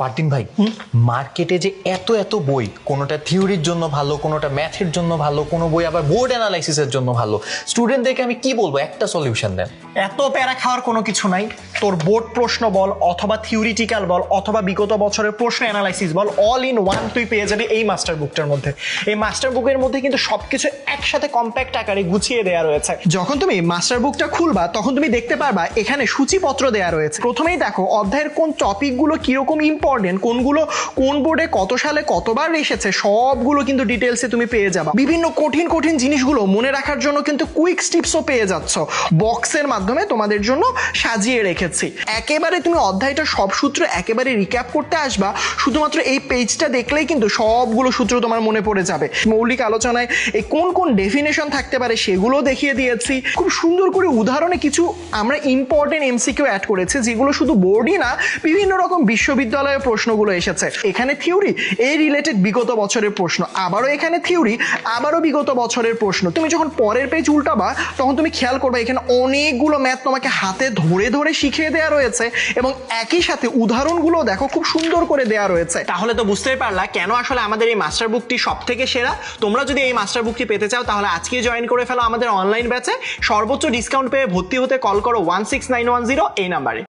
ফারদিন ভাই মার্কেটে যে এত এত বই কোনোটা থিওরির জন্য ভালো কোনোটা ম্যাথের জন্য ভালো কোনো বই আবার বোর্ড অ্যানালাইসিসের জন্য ভালো। স্টুডেন্টদেরকে আমি কি বলব? একটা সলিউশন দেন। এত প্যারা খাওয়ার কোনো কিছু নাই। তোর বোর্ড প্রশ্ন বল অথবা থিওরিটিক্যাল বল অথবা বিগত বছরের প্রশ্ন অ্যানালাইসিস বল অল ইন ওয়ান তুই পেয়ে যাবি এই মাস্টার বুকটার মধ্যে। এই মাস্টার বুকের মধ্যে কিন্তু সবকিছু একসাথে কম্প্যাক্ট আকারে গুছিয়ে দেওয়া রয়েছে। যখন তুমি মাস্টার বুকটা খুলবা, তখন তুমি দেখতে পারবা এখানে সূচিপত্র দেওয়া রয়েছে। প্রথমেই দেখো, অধ্যায়ের কোন টপিকগুলো কীরকম ইম্পর্টেন্ট কোনগুলো কোন বোর্ডে কত সালে কতবার এসেছে, সবগুলো কিন্তু ডিটেলসে তুমি পেয়ে যাবা। বিভিন্ন কঠিন কঠিন জিনিসগুলো মনে রাখার জন্য কিন্তু কুইক স্টিপসও পেয়ে যাচ্ছ। বক্সের মাধ্যমে তোমাদের জন্য সাজিয়ে রেখেছি একেবারে তুমি অধ্যায়টা সব সূত্র একেবারে রিক্যাপ করতে আসবা, শুধুমাত্র এই পেজটা দেখলেই কিন্তু সবগুলো সূত্র তোমার মনে পড়ে যাবে। মৌলিক আলোচনায় এই কোন কোন ডেফিনেশন থাকতে পারে সেগুলো দেখিয়ে দিয়েছি। খুব সুন্দর করে উদাহরণে কিছু আমরা ইম্পর্টেন্ট এমসিকিউ অ্যাড করেছি, যেগুলো শুধু বোর্ডই না, বিভিন্ন রকম বিশ্ববিদ্যালয়ের প্রশ্নগুলো এসেছে। এখানে থিওরি এই রিলেটেড বিগত বছরের প্রশ্ন। আবারও এখানে থিওরি আবারও বিগত বছরের প্রশ্ন। তুমি যখন পরের পেজ উল্টাবা, তখন তুমি খেয়াল করবে, এখানে অনেকগুলো ম্যাথ তোমাকে হাতে ধরে ধরে শিখিয়ে দেয়া রয়েছে এবং একই সাথে উদাহরণগুলো দেখো, খুব সুন্দর করে দেয়া রয়েছে। তাহলে তো বুঝতেই পারলা কেন আসলে আমাদের এই মাস্টার বুকটি সব থেকে সেরা? তোমরা যদি এই মাস্টার বুকটি পেতে চাও, তাহলে আজকে জয়েন করে ফেলো আমাদের অনলাইন ব্যাচে সর্বোচ্চ ডিসকাউন্ট পেয়ে ভর্তি হতে কল করো one six nine one zero এই নাম্বারে